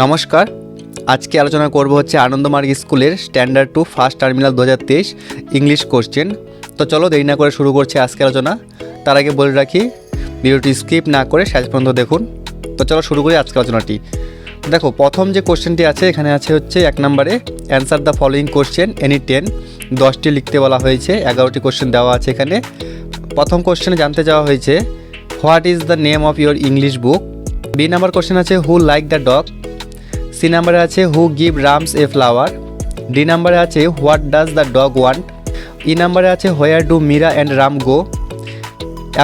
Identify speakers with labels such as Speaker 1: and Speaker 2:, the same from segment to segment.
Speaker 1: নমস্কার। আজকে আলোচনা করব হচ্ছে আনন্দমার্গ স্কুলের স্ট্যান্ডার্ড টু ফার্স্ট টার্মিনাল দু হাজার তেইশ ইংলিশ কোশ্চেন তো চলো দেরি না করে শুরু করছে আজকে আলোচনা। তার আগে বলে রাখি, ভিডিওটি স্কিপ না করে শেষ পর্যন্ত দেখুন। তো চলো শুরু করি আজকে আলোচনাটি। দেখো, প্রথম যে কোশ্চেনটি আছে, এখানে আছে হচ্ছে এক নম্বরে answer the following question any ten দশটি লিখতে বলা হয়েছে, এগারোটি কোশ্চেন দেওয়া আছে এখানে। প্রথম কোশ্চেনে জানতে চাওয়া হয়েছে what is the name of your English book B number question আছে who like the dog C নাম্বারে আছে who give Ram's a flower, D নাম্বারে আছে what does the dog want E নাম্বারে আছে where do Meera and Ram go,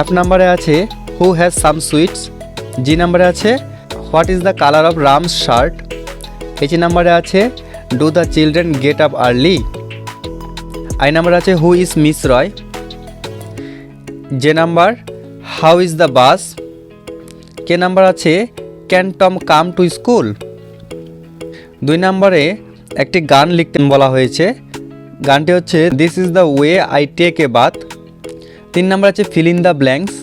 Speaker 1: F নাম্বারে আছে who has some sweets, G নাম্বারে আছে what is the colour of Ram's shirt, H নাম্বারে আছে do the children get up early, I number আছে who is Miss Roy J number how is the bus, K number আছে can Tom come to school দুই নম্বরে একটি গান লিখতে বলা হয়েছে। গানটি হচ্ছে this is the way I take a bath তিন নম্বর আছে fill in the blanks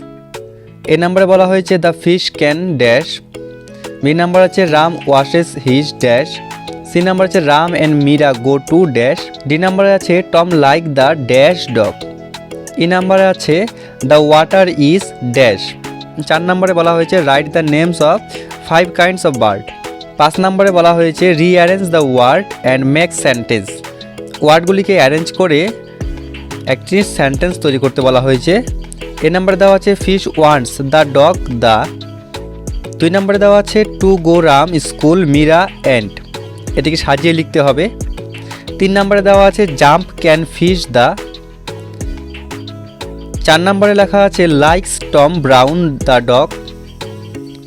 Speaker 1: A নম্বরে বলা হয়েছে the fish can dash B number আছে Ram washes his dash C number আছে Ram and Meera go to dash D নাম্বারে আছে Tom like the dash dog E নাম্বারে আছে দ্য ওয়াটার ইজ ড্যাশ চার নম্বরে বলা হয়েছে write the names of five kinds of bird পাঁচ নম্বরে বলা হয়েছে rearrange the word and make sentence ওয়ার্ডগুলিকে arrange করে একটি সেন্টেন্স তৈরি করতে বলা হয়েছে। এ নাম্বারে দেওয়া আছে fish wants the dog the দুই নম্বরে দেওয়া আছে to go Ram school Meera and এটিকে সাজিয়ে লিখতে হবে। তিন নম্বরে দেওয়া আছে জাম্প ক্যান ফিশ দ্য চার নম্বরে লেখা আছে likes Tom brown the dog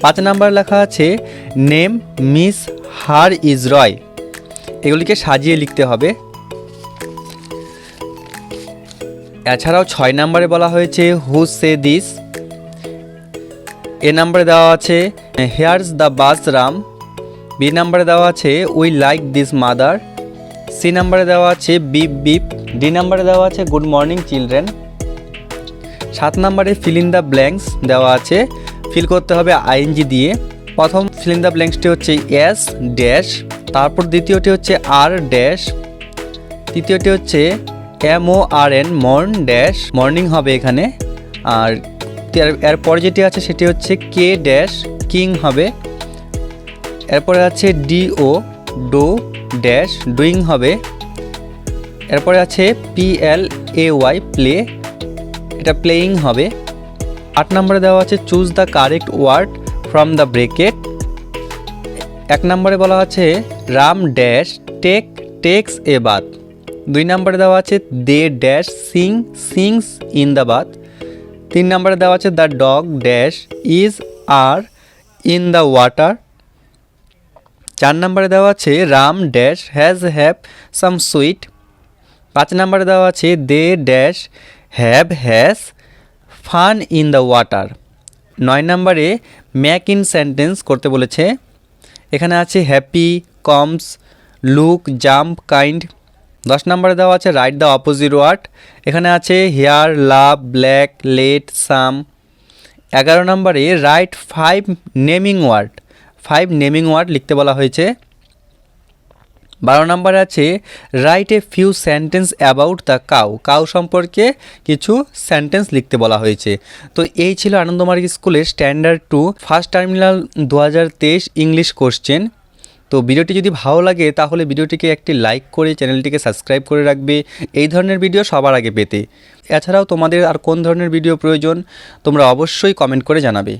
Speaker 1: পাঁচ নম্বরে লেখা আছে, name Miss her is Roy. এগুলিকে সাজিয়ে লিখতে হবে। এছাড়াও ছয় নম্বরে বলা হয়েছে, হু সে দিস? এ নম্বরে দেওয়া আছে, here's the bus Ram. B নম্বরে দেওয়া আছে, we like this mother. C নম্বরে দেওয়া আছে, বিপ বিপ। ডি নম্বরে দেওয়া আছে, গুড মর্নিং চিলড্রেন। সাত নম্বরে, ফিল ইন দ্য ব্ল্যাঙ্কস দেওয়া আছে ফিল করতে হবে আইএনজি দিয়ে। প্রথম ফিল ইন দ্য ব্ল্যাঙ্কসটি হচ্ছে এস ড্যাশ, তারপর দ্বিতীয়টি হচ্ছে আর ড্যাশ, তৃতীয়টি হচ্ছে M O R N morn dash, morning হবে এখানে। আর এর- এরপরে যেটি আছে সেটি হচ্ছে কে ড্যাশ, কিং হবে। এরপরে আছে D O, do dash, doing হবে। এরপরে আছে P L A Y play, এটা প্লেয়িং হবে। আট নম্বরে দেওয়া আছে choose the correct word from the bracket এক নম্বরে বলা আছে Ram dash take takes a bath দুই নম্বরে দেওয়া আছে they dash sing sings in the bath তিন নম্বরে দেওয়া আছে the dog dash is are in the water চার নম্বরে দেওয়া আছে Ram dash has have some sweet পাঁচ নম্বরে দেওয়া আছে they dash have has fun in the water. নয় নম্বরে, ম্যাক ইন সেন্টেন্স করতে বলেছে। এখানে আছে happy, comes, look, jump, kind. দশ নম্বরে দেওয়া আছে রাইট দ্য অপোজিট ওয়ার্ড। এখানে আছে here, love, black, late, some. এগারো নম্বরে, write five naming word. Five naming word লিখতে বলা হয়েছে। বারো নম্বরে আছে write a few sentence about the cow cow সম্পর্কে কিছু সেন্টেন্স লিখতে বলা হয়েছে। তো এই ছিল আনন্দমার্গ স্কুলের স্ট্যান্ডার্ড টু ফার্স্ট টার্মিনাল দু হাজার তেইশ ইংলিশ কোশ্চেন তো ভিডিওটি যদি ভালো লাগে, তাহলে ভিডিওটিকে একটি লাইক করে চ্যানেলটিকে সাবস্ক্রাইব করে রাখবে। এই ধরনের ভিডিও সবার আগে পেতে। এছাড়াও তোমাদের আর কোন ধরনের ভিডিও প্রয়োজন, তোমরা অবশ্যই কমেন্ট করে জানাবে।